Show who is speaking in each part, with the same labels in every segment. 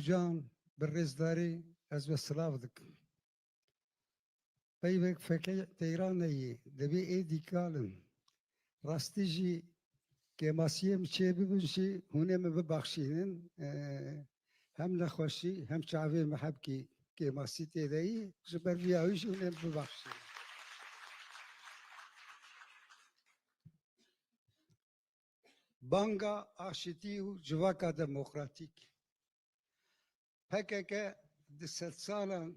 Speaker 1: Can bir rêzdarî ez ve silav dikim. Peyvek feke Teyraneyê divê êdî kalin. Rastî jî kemasiyê min çê bibin jî ê Hem nexweşî hem çavê me hebkî kemasî têde yî ji ber vî hûn ê. Banga aşitî û civaka demokratîk. PKK di sed salan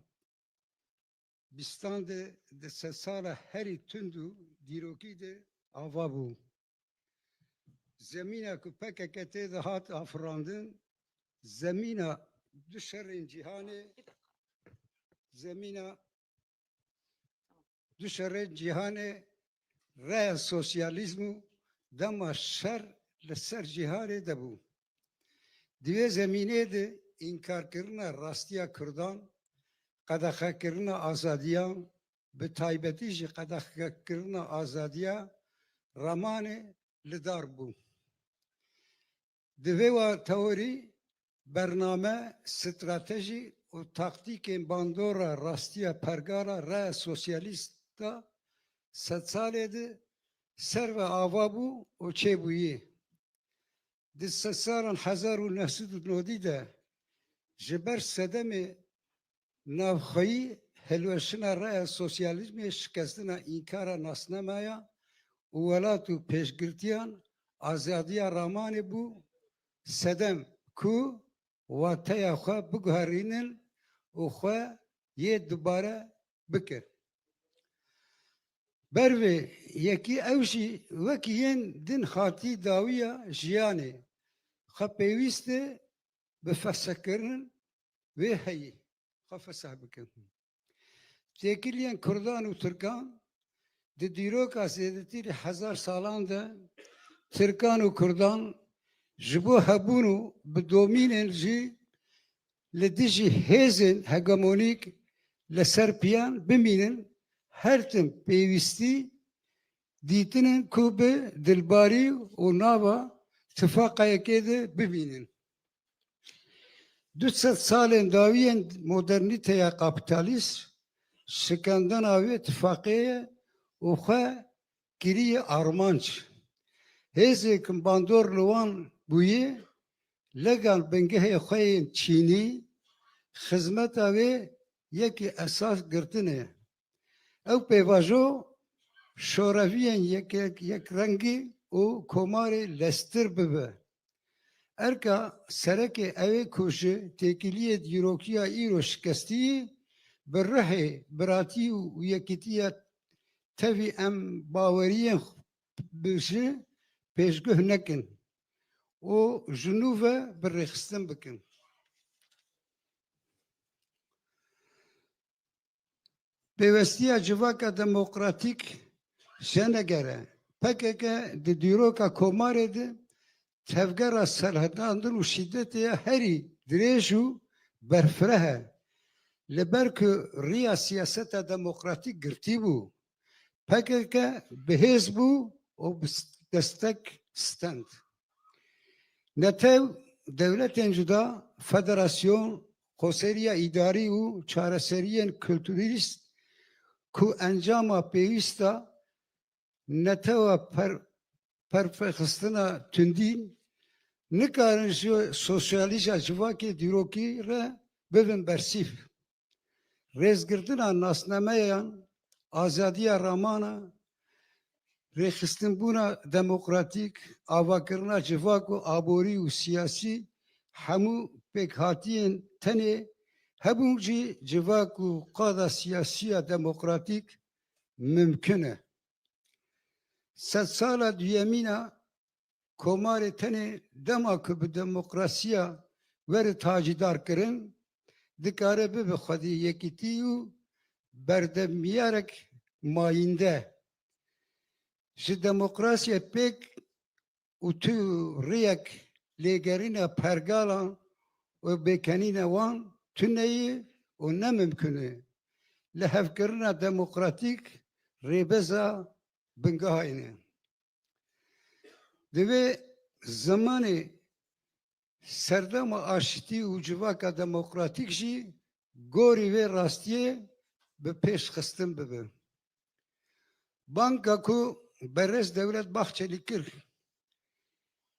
Speaker 1: bîstan de di sed sala herî tund û dîrokî de ava bû. Zemîna ku PKK tê de hat afirandin, zemîna du şerên cîhanê zemîna du şerên cîhanê reya şer li ser cîhanê de bû. Divê zemînê de înkarkirina rastiya Kurdan, qedexekirina azadiyan, bi taybetî jî qedexekirina azadiya Ramanê li dar bû. Di vê wa teorî, bername, stratejî û taktîkên bandora rastiya sosyalîst da sed salê de ser ve ava bû û çêbûyî. Di sed salan hezar û nehsûd û nodî de ji ber sedemê navxweyî hilweşina reya sosyalîzmê şikestina înkara nasnamaya û welat û pêşgirtiyan azadiya Ramanê bû sedem ku wateya xwe biguherînin û xwe yê dubare bikir. Ber vê yekî ew jî wekî yên din hatî dawiya jiyanê xwe bi fesehkirinin wê heyî xwe feseh bikin. Têkiliyên Kurdan û Tirkan di dîroka zêdetî hezar salan de Tirkan û Kurdan ji bo hebûn û bi domînên jî li dijî hêzên hegemonîk li ser piyan bimînin her tim pêwîstî dîtinin ku bi dilbarî û nava tifaqayekê de bibînin. Du sed salên dawiyên modernîteya kapitalîst şikendina wê tifaqeyê û xwe kiriye armanc. Hêzêkin bandor li wan bûye legal bingehê xwe yên Çînî xizmeta wê yekî esas girtinê. Ew pêvajo şoreviyên yekek yekrengî û komarê lestir bibe. Erka serekê ew ê ku ji têkiliyê dîrokiya îro şikestiyî bi rihê biratî û yekîtiya tevî em baweriyên bi jî pêşguh nekin û ji nû ve bi rêxistin bikin. Pêwestiya civaka demokratîk şenegere PKK di dîroka komarê de dirêj û berfireh e. Li ber ku rêya siyaseta demokratîk girtî bû, PKK bi destek stend. Netew devletên cuda, federasyon, koseriya îdarî û çareseriyên kültürîst ku encama pêwîst a netewa per perfexistina tundîn nikarin ji sosyalîşa civakê dîrokî re bibin bersîv. Rêzgirtina nasnameyan, azadiya ramana, rêxistinbûna demokratîk, avakirina civak û aborî û siyasî hemû pêkhatiyên tenê hebûn jî civak û qada siyasiya demokratîk mümkün e. Sed sala duyemîna komarê tenê dema ku demokrasiya were tacîdar kirin, dikare bibe xwedî yekîtî û berdemiyarek mayînde. Ji demokrasiye pêk û tu rêyek lêgerîna pergalan û bêkenîna wan tuneyê û nemimkün e. Li hevkirina demokratîk rêbeza ne. Divê zamanê serdama aşiti û civaka demokratîk jî gorî vê rastiyê bi pêşxistin bibe. Banka ku berez devlet Bahçeli kir,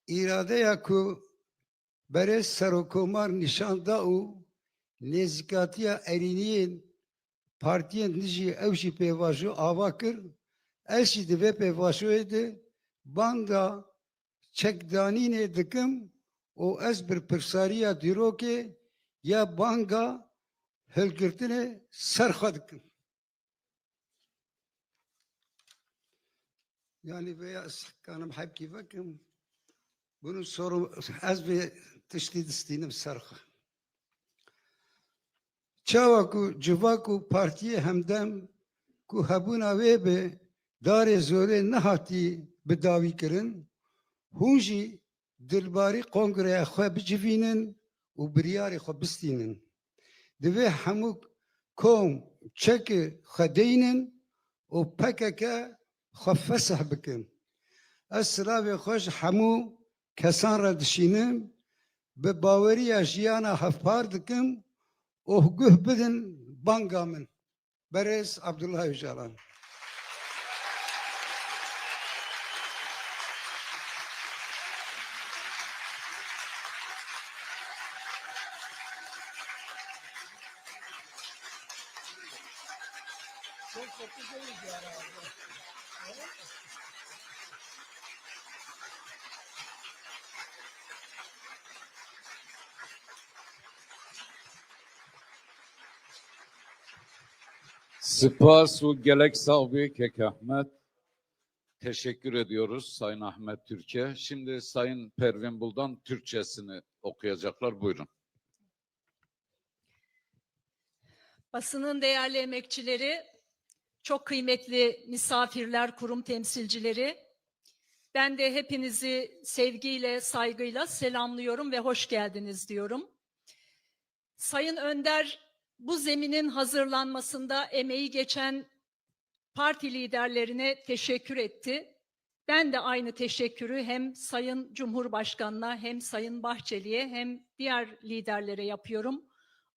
Speaker 1: îradeya ku berez serokomar nişan da û nêzîkatiya erîniyên partiyên dijî ew jî pêvajo ava kir, ez jî di vê pêvajoyê de banga çekdanînê dikim û ez bir pirsariya dîrokê ya banga hilgirtinê serxwe dikim. Yani veya kanım hepki vekim bunun soru ez ve tiştî distînim serxwe. Çawa ku civa ku partiyê hemdem ku hebûna wê bi darê zorê nehatî bi dawî kirin, hûn jî dilbarî kongreya xwe bicivînin û biryarê xwe bistînin. Divê hemû kom çekê xwe deynin û pekeke xwe feseh bikin. Ez silavê xwe hemû kesan re dişînim, bi baweriya jiyana hevpar dikim û guh bidin banga min. Berez Abdullah Öcalan.
Speaker 2: Spas ve gelek sahibi Kek Ahmet. Teşekkür ediyoruz Sayın Ahmet Türkiye. Şimdi Sayın Pervin Buldan Türkçesini okuyacaklar. Buyurun.
Speaker 3: Basının değerli emekçileri, çok kıymetli misafirler, kurum temsilcileri, ben de hepinizi sevgiyle, saygıyla selamlıyorum ve hoş geldiniz diyorum. Sayın Önder, bu zeminin hazırlanmasında emeği geçen parti liderlerine teşekkür etti. Ben de aynı teşekkürü hem Sayın Cumhurbaşkanı'na hem Sayın Bahçeli'ye hem diğer liderlere yapıyorum.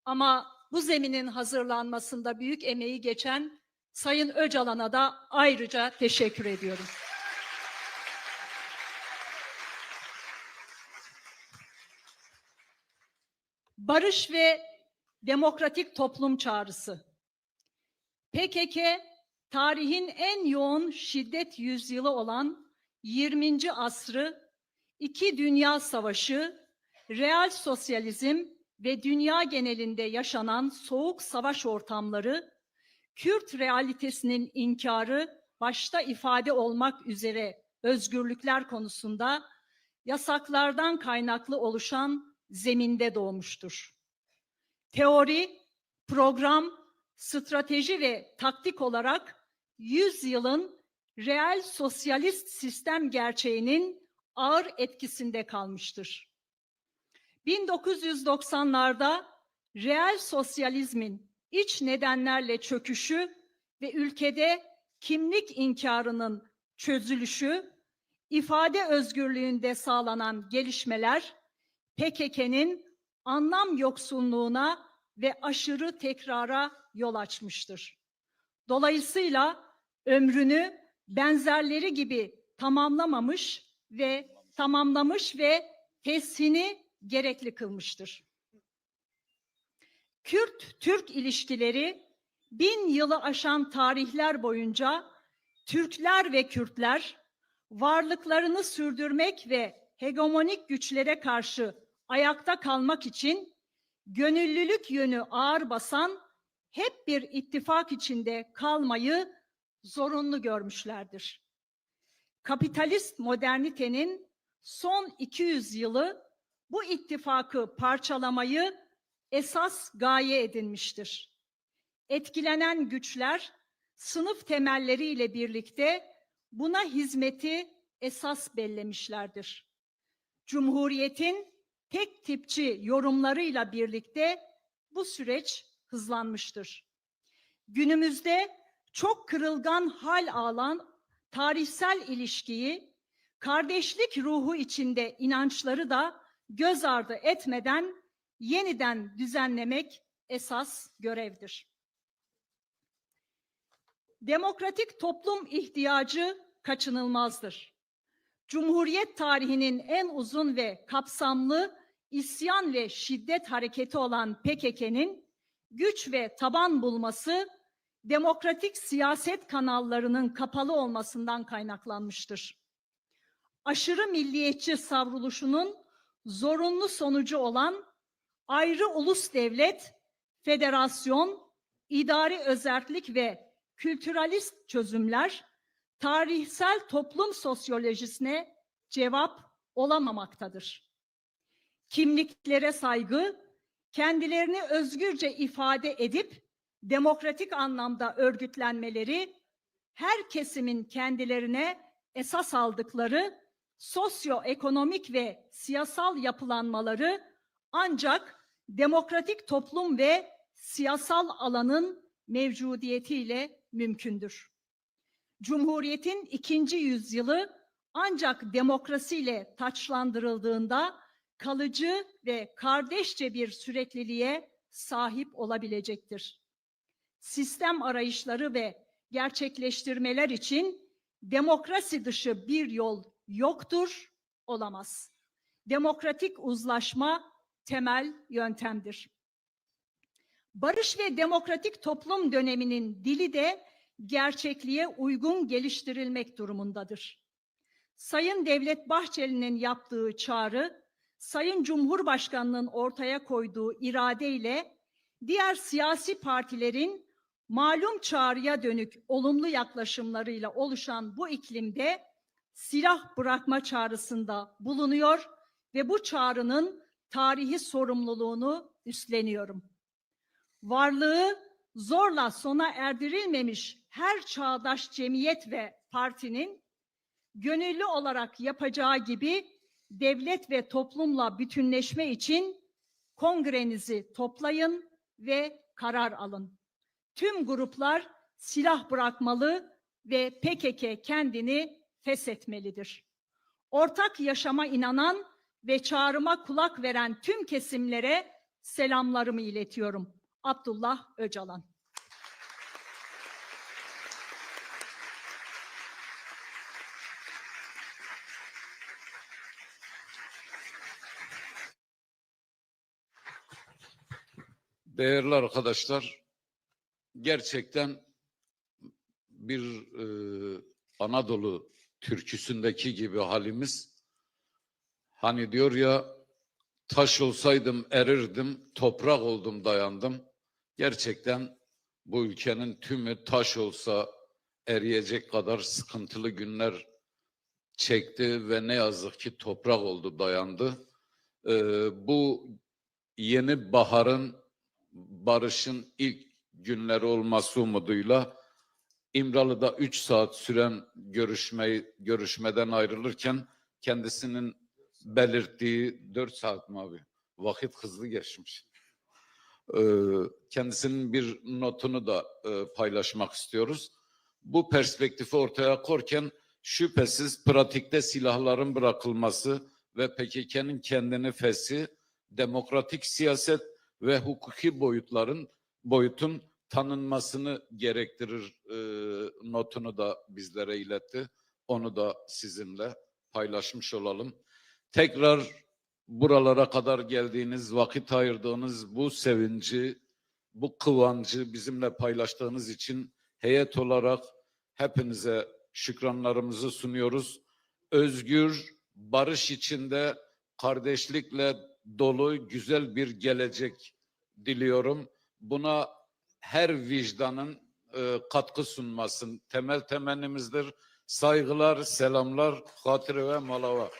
Speaker 3: Ama bu zeminin hazırlanmasında büyük emeği geçen Sayın Öcalan'a da ayrıca teşekkür ediyorum. Barış ve demokratik toplum çağrısı. PKK tarihin en yoğun şiddet yüzyılı olan 20. asrı iki dünya savaşı, real sosyalizm ve dünya genelinde yaşanan soğuk savaş ortamları, Kürt realitesinin inkarı başta ifade olmak üzere özgürlükler konusunda yasaklardan kaynaklı oluşan zeminde doğmuştur. Teori, program, strateji ve taktik olarak 100 yılın real sosyalist sistem gerçeğinin ağır etkisinde kalmıştır. 1990'larda real sosyalizmin iç nedenlerle çöküşü ve ülkede kimlik inkarının çözülüşü, ifade özgürlüğünde sağlanan gelişmeler PKK'nin anlam yoksunluğuna ve aşırı tekrara yol açmıştır. Dolayısıyla ömrünü benzerleri gibi tamamlamamış ve tamamlamış ve teshini gerekli kılmıştır. Kürt-Türk ilişkileri bin yılı aşan tarihler boyunca Türkler ve Kürtler varlıklarını sürdürmek ve hegemonik güçlere karşı ayakta kalmak için gönüllülük yönü ağır basan hep bir ittifak içinde kalmayı zorunlu görmüşlerdir. Kapitalist modernitenin son 200 yılı bu ittifakı parçalamayı esas gaye edinmiştir. Etkilenen güçler sınıf temelleriyle birlikte buna hizmeti esas bellemişlerdir. Cumhuriyetin tek tipçi yorumlarıyla birlikte bu süreç hızlanmıştır. Günümüzde çok kırılgan hal alan tarihsel ilişkiyi, kardeşlik ruhu içinde inançları da göz ardı etmeden yeniden düzenlemek esas görevdir. Demokratik toplum ihtiyacı kaçınılmazdır. Cumhuriyet tarihinin en uzun ve kapsamlı isyan ve şiddet hareketi olan PKK'nin güç ve taban bulması demokratik siyaset kanallarının kapalı olmasından kaynaklanmıştır. Aşırı milliyetçi savruluşunun zorunlu sonucu olan ayrı ulus devlet, federasyon, idari özerklik ve kültüralist çözümler tarihsel toplum sosyolojisine cevap olamamaktadır. Kimliklere saygı, kendilerini özgürce ifade edip demokratik anlamda örgütlenmeleri, her kesimin kendilerine esas aldıkları sosyoekonomik ve siyasal yapılanmaları ancak demokratik toplum ve siyasal alanın mevcudiyetiyle mümkündür. Cumhuriyetin ikinci yüzyılı ancak demokrasiyle taçlandırıldığında kalıcı ve kardeşçe bir sürekliliğe sahip olabilecektir. Sistem arayışları ve gerçekleştirmeler için demokrasi dışı bir yol yoktur, olamaz. Demokratik uzlaşma temel yöntemdir. Barış ve demokratik toplum döneminin dili de gerçekliğe uygun geliştirilmek durumundadır. Sayın Devlet Bahçeli'nin yaptığı çağrı, Sayın Cumhurbaşkanı'nın ortaya koyduğu iradeyle diğer siyasi partilerin malum çağrıya dönük olumlu yaklaşımlarıyla oluşan bu iklimde silah bırakma çağrısında bulunuyor ve bu çağrının tarihi sorumluluğunu üstleniyorum. Varlığı zorla sona erdirilmemiş her çağdaş cemiyet ve partinin gönüllü olarak yapacağı gibi devlet ve toplumla bütünleşme için kongrenizi toplayın ve karar alın. Tüm gruplar silah bırakmalı ve PKK kendini feshetmelidir. Ortak yaşama inanan ve çağrıma kulak veren tüm kesimlere selamlarımı iletiyorum. Abdullah Öcalan.
Speaker 2: Değerli arkadaşlar, gerçekten bir e, Anadolu türküsündeki gibi halimiz hani diyor ya taş olsaydım erirdim, toprak oldum dayandım. Gerçekten bu ülkenin tümü taş olsa eriyecek kadar sıkıntılı günler çekti ve ne yazık ki toprak oldu dayandı. Ee, bu yeni baharın, barışın ilk günleri olması umuduyla İmralı'da 3 saat süren görüşmeyi görüşmeden ayrılırken kendisinin belirttiği 4 saat mi abi? Vakit hızlı geçmiş. Ee, kendisinin bir notunu da e, paylaşmak istiyoruz. Bu perspektifi ortaya korken şüphesiz pratikte silahların bırakılması ve PKK'nın kendini fesi, demokratik siyaset ve hukuki boyutların boyutun tanınmasını gerektirir e, notunu da bizlere iletti. Onu da sizinle paylaşmış olalım. Tekrar buralara kadar geldiğiniz, vakit ayırdığınız bu sevinci, bu kıvancı bizimle paylaştığınız için heyet olarak hepinize şükranlarımızı sunuyoruz. Özgür, barış içinde kardeşlikle dolu güzel bir gelecek diliyorum. Buna her vicdanın e, katkı sunmasın temel temennimizdir. Saygılar, selamlar, hatire ve malava.